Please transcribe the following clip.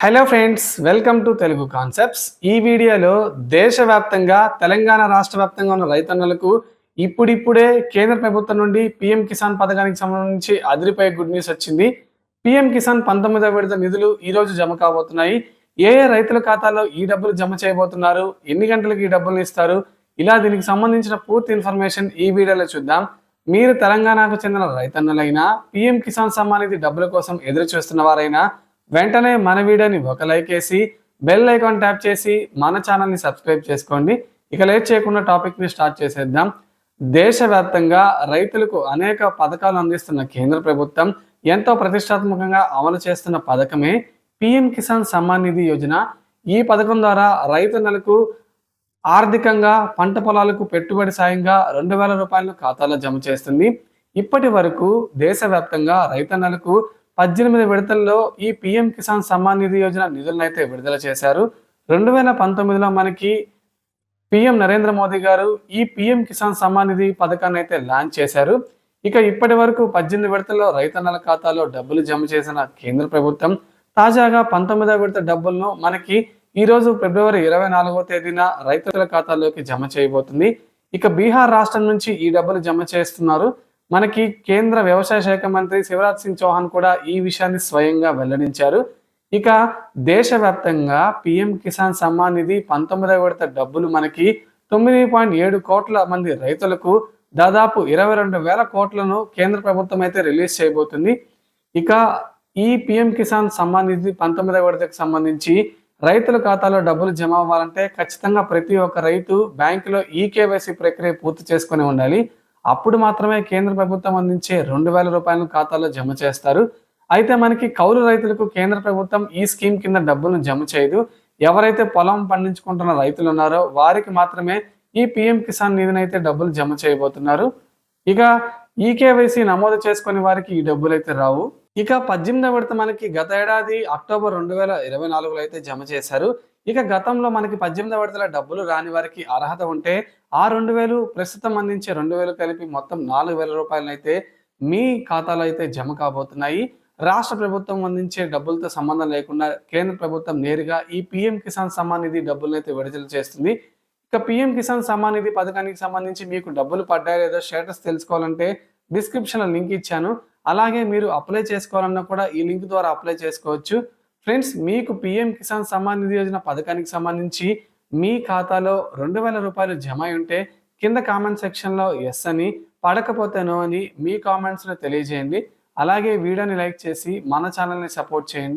Hello friends welcome to Telugu concepts ఈ వీడియోలో దేశవ్యాప్తంగా తెలంగాణ రాష్ట్ర వ్యాప్తంగా ఉన్న రైతన్నలకు ఇప్పుడిప్పుడే కేంద్ర ప్రభుత్వం నుండి పిఎం కిసాన్ పథకానికి సంబంధించి అదిరిపోయే గుడ్ న్యూస్ వచ్చింది. పిఎం కిసాన్ పంతొమ్మిదవ విడత నిధులు ఈ రోజు జమ కాబోతున్నాయి. ఏ ఏ రైతుల ఖాతాలో ఈ డబ్బులు జమ చేయబోతున్నారు? ఎన్ని గంటలకు ఈ డబ్బులు ఇస్తారు? ఇలా దీనికి సంబంధించిన పూర్తి ఇన్ఫర్మేషన్ ఈ వీడియోలో చూద్దాం. మీరు తెలంగాణకు చెందిన రైతన్నలైనా పిఎం కిసాన్ సమ్మాన్ నిధి డబ్బుల కోసం ఎదురు చూస్తున్న వారైనా వెంటనే మన వీడియోని ఒక లైక్ వేసి బెల్ ఐకాన్ ట్యాప్ చేసి మన ఛానల్ని సబ్స్క్రైబ్ చేసుకోండి. ఇక లేట్ చేయకుండా టాపిక్ని స్టార్ట్ చేసేద్దాం. దేశవ్యాప్తంగా రైతులకు అనేక పథకాలు అందిస్తున్న కేంద్ర ప్రభుత్వం ఎంతో ప్రతిష్టాత్మకంగా అమలు చేస్తున్న పథకమే పిఎం కిసాన్ సమ్మాన్ నిధి యోజన. ఈ పథకం ద్వారా రైతన్నలకు ఆర్థికంగా పంట పొలాలకు పెట్టుబడి సాయంగా రెండు వేల రూపాయలను ఖాతాలో జమ చేస్తుంది. ఇప్పటి వరకు దేశవ్యాప్తంగా రైతన్నలకు పద్దెనిమిది విడతల్లో ఈ పిఎం కిసాన్ సమ్మాన్ నిధి యోజన నిధులను అయితే విడుదల చేశారు. రెండు వేల పంతొమ్మిదిలో మనకి పిఎం నరేంద్ర మోదీ గారు ఈ పిఎం కిసాన్ సమ్మాన్ నిధి పథకాన్ని అయితే లాంచ్ చేశారు. ఇక ఇప్పటి వరకు పద్దెనిమిది విడతల్లో రైతన్నల ఖాతాలో డబ్బులు జమ చేసిన కేంద్ర ప్రభుత్వం తాజాగా పంతొమ్మిదవ విడత డబ్బులను మనకి ఈరోజు ఫిబ్రవరి ఇరవై నాలుగో తేదీన రైతుల ఖాతాలోకి జమ చేయబోతుంది. ఇక బీహార్ రాష్ట్రం నుంచి ఈ డబ్బులు జమ చేస్తున్నారు. మనకి కేంద్ర వ్యవసాయ శాఖ మంత్రి శివరాజ్ సింగ్ చౌహాన్ కూడా ఈ విషయాన్ని స్వయంగా వెల్లడించారు. ఇక దేశవ్యాప్తంగా పిఎం కిసాన్ సమ్మాన్ నిధి పంతొమ్మిదవ విడత డబ్బులు మనకి తొమ్మిది పాయింట్ ఏడు కోట్ల మంది రైతులకు దాదాపు ఇరవై రెండు వేల కోట్లను కేంద్ర ప్రభుత్వం అయితే రిలీజ్ చేయబోతుంది. ఇక ఈ పిఎం కిసాన్ సమ్మాన్ నిధి పంతొమ్మిదవ విడతకు సంబంధించి రైతుల ఖాతాలో డబ్బులు జమ అవ్వాలంటే ఖచ్చితంగా ప్రతి ఒక్క రైతు బ్యాంకులో ఈకేవైసీ ప్రక్రియ పూర్తి చేసుకుని ఉండాలి. అప్పుడు మాత్రమే కేంద్ర ప్రభుత్వం అందించే రెండు వేల రూపాయలను ఖాతాలో జమ చేస్తారు. అయితే మనకి కౌలు రైతులకు కేంద్ర ప్రభుత్వం ఈ స్కీమ్ కింద డబ్బులను జమ చేయదు. ఎవరైతే పొలం పండించుకుంటున్న రైతులు ఉన్నారో వారికి మాత్రమే ఈ పిఎం కిసాన్ నిధిని అయితే డబ్బులు జమ చేయబోతున్నారు. ఇక ఈకేవైసీ నమోదు చేసుకునే వారికి ఈ డబ్బులు అయితే రావు. ఇక పద్దెనిమిదవ విడత మనకి గత ఏడాది అక్టోబర్ రెండు వేల ఇరవై నాలుగులో అయితే జమ చేశారు. ఇక గతంలో మనకి పద్దెనిమిదవ విడతల డబ్బులు రాని వారికి అర్హత ఉంటే ఆ రెండు వేలు ప్రస్తుతం అందించే రెండు వేలు కలిపి మొత్తం నాలుగు వేల రూపాయలను అయితే మీ ఖాతాలో అయితే జమ కాబోతున్నాయి. రాష్ట్ర ప్రభుత్వం అందించే డబ్బులతో సంబంధం లేకుండా కేంద్ర ప్రభుత్వం నేరుగా ఈ పిఎం కిసాన్ సమ్మాన్ నిధి డబ్బులను అయితే విడుదల చేస్తుంది. ఇక పిఎం కిసాన్ సమ్మాన్ నిధి పథకానికి సంబంధించి మీకు డబ్బులు పడ్డాయో లేదో స్టేటస్ తెలుసుకోవాలంటే డిస్క్రిప్షన్లో లింక్ ఇచ్చాను. అలాగే మీరు అప్లై చేసుకోవాలన్నా కూడా ఈ లింక్ ద్వారా అప్లై చేసుకోవచ్చు. ఫ్రెండ్స్ మీకు పిఎం కిసాన్ సమ్మాన్ నిధి యోజన పథకానికి సంబంధించి మీ ఖాతాలో రెండు వేల రూపాయలు జమ అయి ఉంటే కింద కామెంట్ సెక్షన్లో ఎస్ అని పడకపోతే నో అని మీ కామెంట్స్లో తెలియజేయండి. అలాగే వీడియోని లైక్ చేసి మన ఛానల్ని సపోర్ట్ చేయండి.